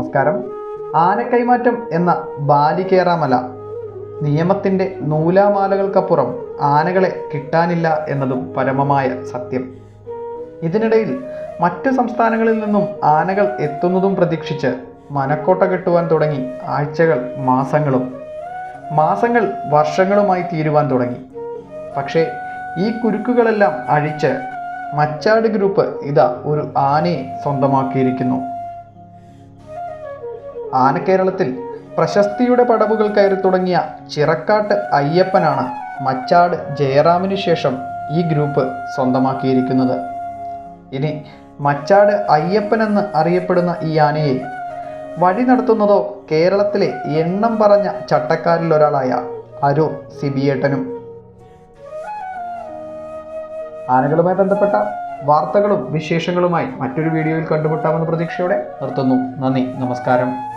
നമസ്കാരം. ആനക്കൈമാറ്റം എന്ന ബാലികേറാമല നിയമത്തിന്റെ നൂലാമാലകൾക്കപ്പുറം ആനകളെ കിട്ടാനില്ല എന്നതും പരമമായ സത്യം. ഇതിനിടയിൽ മറ്റ് സംസ്ഥാനങ്ങളിൽ നിന്നും ആനകൾ എത്തുന്നതും പ്രതീക്ഷിച്ച് മനക്കോട്ട കെട്ടുവാൻ തുടങ്ങി ആഴ്ചകൾ മാസങ്ങളും. മാസങ്ങൾ വർഷങ്ങളുമായി തീരുവാൻ തുടങ്ങി. പക്ഷേ ഈ കുരുക്കുകളെല്ലാം അഴിച്ച് മച്ചാട് ഗ്രൂപ്പ് ഇതാ ഒരു ആനയെ സ്വന്തമാക്കിയിരിക്കുന്നു. ആനക്കേരളത്തിൽ പ്രശസ്തിയുടെ പടവുകൾ കയറി തുടങ്ങിയ ചിറക്കാട്ട് അയ്യപ്പനാണ് മച്ചാട് ജയറാമിനു ശേഷം ഈ ഗ്രൂപ്പ് സ്വന്തമാക്കിയിരിക്കുന്നത്. ഇനി മച്ചാട് അയ്യപ്പൻ എന്ന് അറിയപ്പെടുന്ന ഈ ആനയെ വഴി നടത്തുന്നതോ കേരളത്തിലെ എണ്ണം പറഞ്ഞ ചട്ടക്കാരിൽ ഒരാളായ അരൂർ സിബിയേട്ടനും. ആനകളുമായി ബന്ധപ്പെട്ട വാർത്തകളും വിശേഷങ്ങളുമായി മറ്റൊരു വീഡിയോയിൽ കണ്ടുമുട്ടാമെന്ന പ്രതീക്ഷയോടെ നിർത്തുന്നു. നന്ദി. നമസ്കാരം.